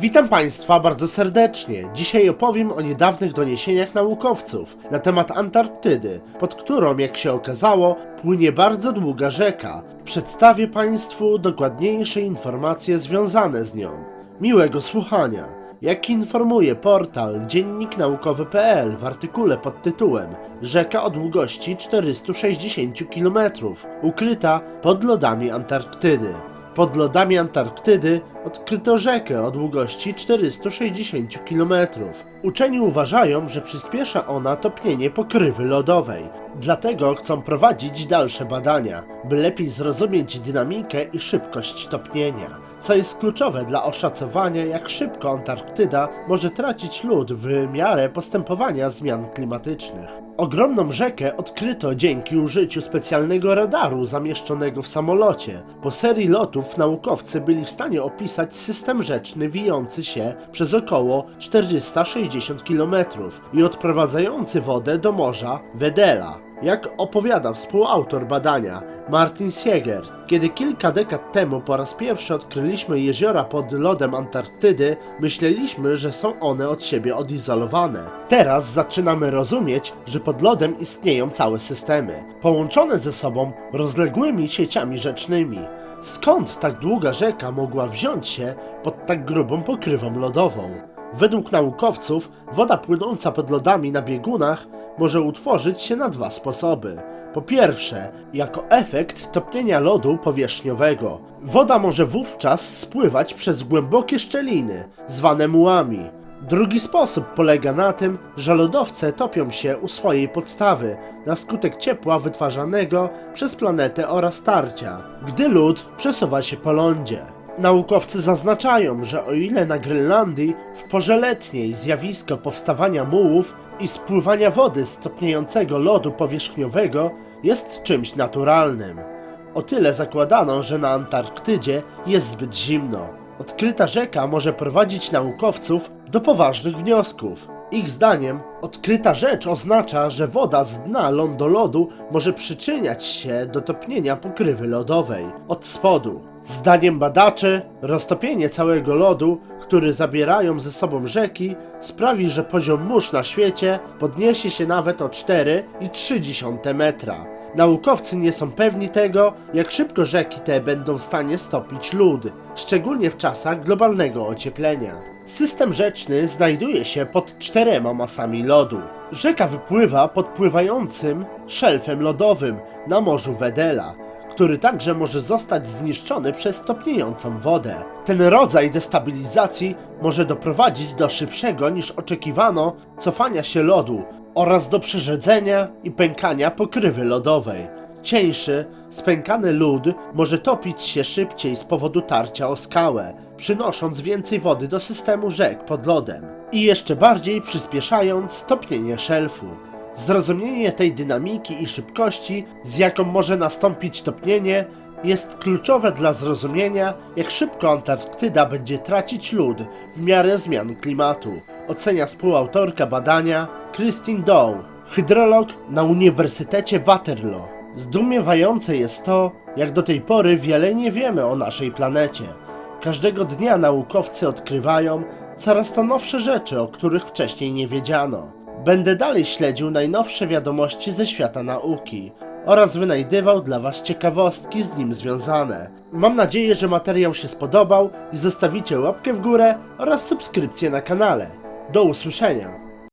Witam Państwa bardzo serdecznie. Dzisiaj opowiem o niedawnych doniesieniach naukowców na temat Antarktydy, pod którą, jak się okazało, płynie bardzo długa rzeka. Przedstawię Państwu dokładniejsze informacje związane z nią. Miłego słuchania. Jak informuje portal dzienniknaukowy.pl w artykule pod tytułem Rzeka o długości 460 km, ukryta pod lodami Antarktydy. Pod lodami Antarktydy odkryto rzekę o długości 460 km. Uczeni uważają, że przyspiesza ona topnienie pokrywy lodowej. Dlatego chcą prowadzić dalsze badania, by lepiej zrozumieć dynamikę i szybkość topnienia, co jest kluczowe dla oszacowania, jak szybko Antarktyda może tracić lód w miarę postępowania zmian klimatycznych. Ogromną rzekę odkryto dzięki użyciu specjalnego radaru zamieszczonego w samolocie. Po serii lotów naukowcy byli w stanie opisać system rzeczny wijący się przez około 460 km i odprowadzający wodę do morza Wedela. Jak opowiada współautor badania Martin Siegert, kiedy kilka dekad temu po raz pierwszy odkryliśmy jeziora pod lodem Antarktydy, myśleliśmy, że są one od siebie odizolowane. Teraz zaczynamy rozumieć, że pod lodem istnieją całe systemy, połączone ze sobą rozległymi sieciami rzecznymi. Skąd tak długa rzeka mogła wziąć się pod tak grubą pokrywą lodową? Według naukowców woda płynąca pod lodami na biegunach może utworzyć się na dwa sposoby. Po pierwsze, jako efekt topnienia lodu powierzchniowego. Woda może wówczas spływać przez głębokie szczeliny, zwane mułami. Drugi sposób polega na tym, że lodowce topią się u swojej podstawy na skutek ciepła wytwarzanego przez planetę oraz tarcia, gdy lód przesuwa się po lądzie. Naukowcy zaznaczają, że o ile na Grenlandii w porze letniej zjawisko powstawania mułów i spływania wody z topniejącego lodu powierzchniowego jest czymś naturalnym, o tyle zakładano, że na Antarktydzie jest zbyt zimno. Odkryta rzeka może prowadzić naukowców do poważnych wniosków. Ich zdaniem, odkryta rzecz oznacza, że woda z dna lądolodu może przyczyniać się do topnienia pokrywy lodowej od spodu. Zdaniem badaczy, roztopienie całego lodu, który zabierają ze sobą rzeki, sprawi, że poziom mórz na świecie podniesie się nawet o 4,3 metra. Naukowcy nie są pewni tego, jak szybko rzeki te będą w stanie stopić lód, szczególnie w czasach globalnego ocieplenia. System rzeczny znajduje się pod czterema masami lodu. Rzeka wypływa pod pływającym szelfem lodowym na morzu Wedela, który także może zostać zniszczony przez topniejącą wodę. Ten rodzaj destabilizacji może doprowadzić do szybszego niż oczekiwano cofania się lodu oraz do przerzedzenia i pękania pokrywy lodowej. Cieńszy, spękany lód może topić się szybciej z powodu tarcia o skałę, przynosząc więcej wody do systemu rzek pod lodem i jeszcze bardziej przyspieszając topnienie szelfu. Zrozumienie tej dynamiki i szybkości, z jaką może nastąpić topnienie, jest kluczowe dla zrozumienia, jak szybko Antarktyda będzie tracić lód w miarę zmian klimatu, ocenia współautorka badania Christine Dow, hydrolog na Uniwersytecie Waterloo. Zdumiewające jest to, jak do tej pory wiele nie wiemy o naszej planecie. Każdego dnia naukowcy odkrywają coraz to nowsze rzeczy, o których wcześniej nie wiedziano. Będę dalej śledził najnowsze wiadomości ze świata nauki oraz wynajdywał dla Was ciekawostki z nim związane. Mam nadzieję, że materiał się spodobał i zostawicie łapkę w górę oraz subskrypcję na kanale. Do usłyszenia!